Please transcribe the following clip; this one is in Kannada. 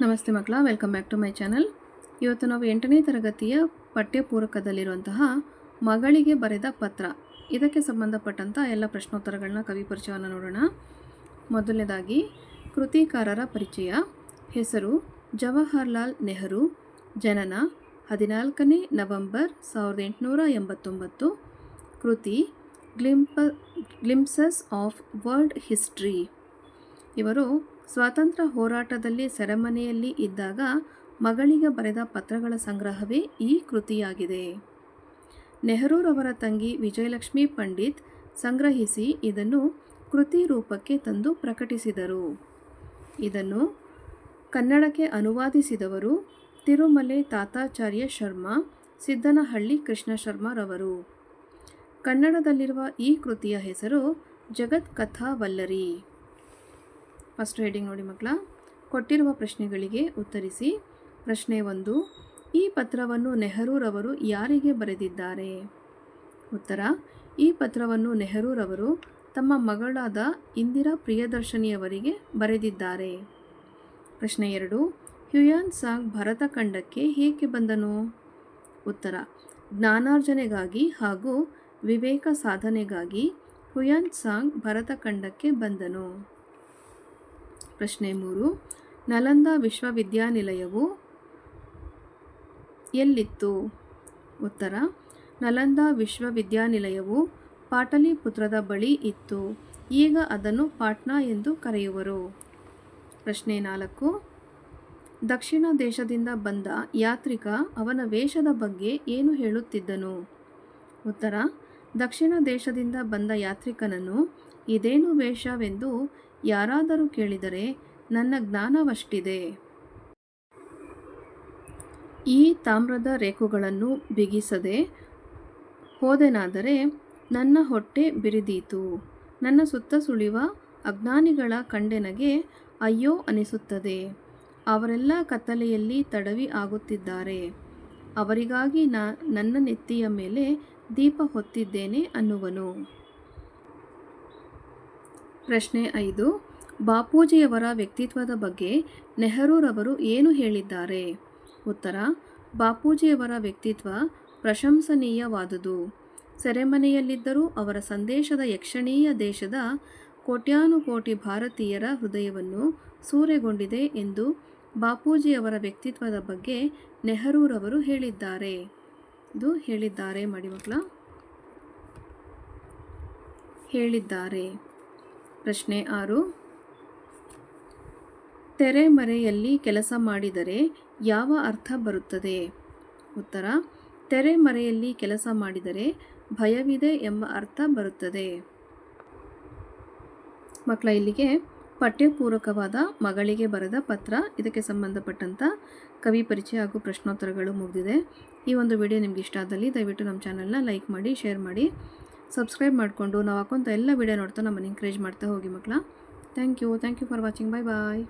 ನಮಸ್ತೆ ಮಕ್ಕಳ welcome back to my channel ಇವತ್ತು ನಾವು ಎಂಟನೇ ತರಗತಿಯ ಪಠ್ಯಪೂರಕದಲ್ಲಿರುವಂತಹ ಮಗಳಿಗೆ ಬರೆದ ಪತ್ರ. ಇದಕ್ಕೆ ಸಂಬಂಧಪಟ್ಟಂಥ ಎಲ್ಲ ಪ್ರಶ್ನೋತ್ತರಗಳನ್ನ ಕವಿ ಪರಿಚಯವನ್ನು ನೋಡೋಣ. ಮೊದಲನೇದಾಗಿ, ಕೃತಿಕಾರರ ಪರಿಚಯ. ಹೆಸರು, ಜವಾಹರ್ಲಾಲ್ ನೆಹರು. ಜನನ, ಹದಿನಾಲ್ಕನೇ ನವೆಂಬರ್ ಸಾವಿರದ ಎಂಟುನೂರ ಎಂಬತ್ತೊಂಬತ್ತು. ಕೃತಿ, ಗ್ಲಿಂಪ, ಗ್ಲಿಂಪ್ಸಸ್ ಆಫ್ ವರ್ಲ್ಡ್ ಹಿಸ್ಟ್ರಿ. ಇವರು ಸ್ವಾತಂತ್ರ್ಯ ಹೋರಾಟದಲ್ಲಿ ಸೆರೆಮನೆಯಲ್ಲಿ ಇದ್ದಾಗ ಮಗಳಿಗೆ ಬರೆದ ಪತ್ರಗಳ ಸಂಗ್ರಹವೇ ಈ ಕೃತಿಯಾಗಿದೆ. ನೆಹರೂರವರ ತಂಗಿ ವಿಜಯಲಕ್ಷ್ಮಿ ಪಂಡಿತ್ ಸಂಗ್ರಹಿಸಿ ಇದನ್ನು ಕೃತಿ ರೂಪಕ್ಕೆ ತಂದು ಪ್ರಕಟಿಸಿದರು. ಇದನ್ನು ಕನ್ನಡಕ್ಕೆ ಅನುವಾದಿಸಿದವರು ತಿರುಮಲೆ ತಾತಾಚಾರ್ಯ ಶರ್ಮಾ, ಸಿದ್ದನಹಳ್ಳಿ ಕೃಷ್ಣ ಶರ್ಮಾರವರು. ಕನ್ನಡದಲ್ಲಿರುವ ಈ ಕೃತಿಯ ಹೆಸರು ಜಗತ್ ಕಥಾ ವಲ್ಲರಿ ಫಸ್ಟ್ ಹೆಡಿಂಗ್ ನೋಡಿ ಮಕ್ಕಳ ಕೊಟ್ಟಿರುವ ಪ್ರಶ್ನೆಗಳಿಗೆ ಉತ್ತರಿಸಿ. ಪ್ರಶ್ನೆ ಒಂದು, ಈ ಪತ್ರವನ್ನು ನೆಹರೂರವರು ಯಾರಿಗೆ ಬರೆದಿದ್ದಾರೆ? ಉತ್ತರ, ಈ ಪತ್ರವನ್ನು ನೆಹರೂರವರು ತಮ್ಮ ಮಗಳಾದ ಇಂದಿರಾ ಪ್ರಿಯದರ್ಶಿನಿಯವರಿಗೆ ಬರೆದಿದ್ದಾರೆ. ಪ್ರಶ್ನೆ ಎರಡು, ಹ್ಯುಯಾನ್ ಸಾಂಗ್ ಭರತಖಂಡಕ್ಕೆ ಹೇಗೆ ಬಂದನು? ಉತ್ತರ, ಜ್ಞಾನಾರ್ಜನೆಗಾಗಿ ಹಾಗೂ ವಿವೇಕ ಸಾಧನೆಗಾಗಿ ಹುಯಾನ್ ಸಾಂಗ್ ಭರತಖಂಡಕ್ಕೆ ಬಂದನು. ಪ್ರಶ್ನೆ ಮೂರು. ನಲಂದ ವಿಶ್ವವಿದ್ಯಾನಿಲಯವು ಎಲ್ಲಿತ್ತು? ಉತ್ತರ. ನಲಂದ ವಿಶ್ವವಿದ್ಯಾನಿಲಯವು ಪಾಟಲಿಪುತ್ರದ ಬಳಿ ಇತ್ತು. ಈಗ ಅದನ್ನು ಪಾಟ್ನಾ ಎಂದು ಕರೆಯುವರು. ಪ್ರಶ್ನೆ ನಾಲ್ಕು. ದಕ್ಷಿಣ ದೇಶದಿಂದ ಬಂದ ಯಾತ್ರಿಕ ಅವನ ವೇಷದ ಬಗ್ಗೆ ಏನು ಹೇಳುತ್ತಿದ್ದನು? ಉತ್ತರ. ದಕ್ಷಿಣ ದೇಶದಿಂದ ಬಂದ ಯಾತ್ರಿಕನನ್ನು ಇದೇನು ವೇಷವೆಂದು ಯಾರಾದರೂ ಕೇಳಿದರೆ ನನ್ನ ಜ್ಞಾನವಷ್ಟಿದೆ. ಈ ತಾಮ್ರದ ರೇಖುಗಳನ್ನು ಬಿಗಿಸದೆ ಹೋದೆನಾದರೆ ನನ್ನ ಹೊಟ್ಟೆ ಬಿರಿದೀತು. ನನ್ನ ಸುತ್ತ ಸುಳಿವ ಅಜ್ಞಾನಿಗಳ ಕಂಡೆನಗೆ ಅಯ್ಯೋ ಅನಿಸುತ್ತದೆ. ಅವರೆಲ್ಲ ಕತ್ತಲೆಯಲ್ಲಿ ತಡವಿ ಆಗುತ್ತಿದ್ದಾರೆ. ಅವರಿಗಾಗಿ ನಾ ನನ್ನ ನೆತ್ತಿಯ ಮೇಲೆ ದೀಪ ಹೊತ್ತಿದ್ದೇನೆ ಅನ್ನುವನು. ಪ್ರಶ್ನೆ ಐದು. ಬಾಪೂಜಿಯವರ ವ್ಯಕ್ತಿತ್ವದ ಬಗ್ಗೆ ನೆಹರೂರವರು ಏನು ಹೇಳಿದ್ದಾರೆ? ಉತ್ತರ. ಬಾಪೂಜಿಯವರ ವ್ಯಕ್ತಿತ್ವ ಪ್ರಶಂಸನೀಯವಾದುದು. ಸೆರೆಮನೆಯಲ್ಲಿದ್ದರೂ ಅವರ ಸಂದೇಶದ ಯಕ್ಷಣೀಯ ದೇಶದ ಕೋಟ್ಯಾನುಕೋಟಿ ಭಾರತೀಯರ ಹೃದಯವನ್ನು ಸೂರೆಗೊಂಡಿದೆ ಎಂದು ಬಾಪೂಜಿಯವರ ವ್ಯಕ್ತಿತ್ವದ ಬಗ್ಗೆ ನೆಹರೂರವರು ಹೇಳಿದ್ದಾರೆ. ಇದು ಹೇಳಿದ್ದಾರೆ ಮಾಡಿ ಮಕ್ಕಳ ಹೇಳಿದ್ದಾರೆ. ಪ್ರಶ್ನೆ ಆರು. ತೆರೆಮರೆಯಲ್ಲಿ ಕೆಲಸ ಮಾಡಿದರೆ ಯಾವ ಅರ್ಥ ಬರುತ್ತದೆ? ಉತ್ತರ, ತೆರೆಮರೆಯಲ್ಲಿ ಕೆಲಸ ಮಾಡಿದರೆ ಭಯವಿದೆ ಎಂಬ ಅರ್ಥ ಬರುತ್ತದೆ. ಮಕ್ಕಳ, ಇಲ್ಲಿಗೆ ಪಠ್ಯಪೂರಕವಾದ ಮಗಳಿಗೆ ಬರೆದ ಪತ್ರ ಇದಕ್ಕೆ ಸಂಬಂಧಪಟ್ಟಂಥ ಕವಿ ಪರಿಚಯ ಹಾಗೂ ಪ್ರಶ್ನೋತ್ತರಗಳು ಮುಗಿದಿದೆ. ಈ ಒಂದು ವಿಡಿಯೋ ನಿಮಗೆ ಇಷ್ಟ ಆದಲ್ಲಿ ದಯವಿಟ್ಟು ನಮ್ಮ ಚಾನಲ್ನ ಲೈಕ್ ಮಾಡಿ, ಶೇರ್ ಮಾಡಿ. ಸಬ್ಸ್ಕ್ರೈಬ್ ಮಾಡಿಕೊಂಡು ನಾವು ಹಾಕೊಂತ ಎಲ್ಲ ವಿಡಿಯೋ ನೋಡ್ತಾ ನಮ್ಮನ್ನು ಎಂಕರೇಜ್ ಮಾಡ್ತಾ ಹೋಗಿ ಮಕ್ಕಳ. Thank you thank you for watching bye bye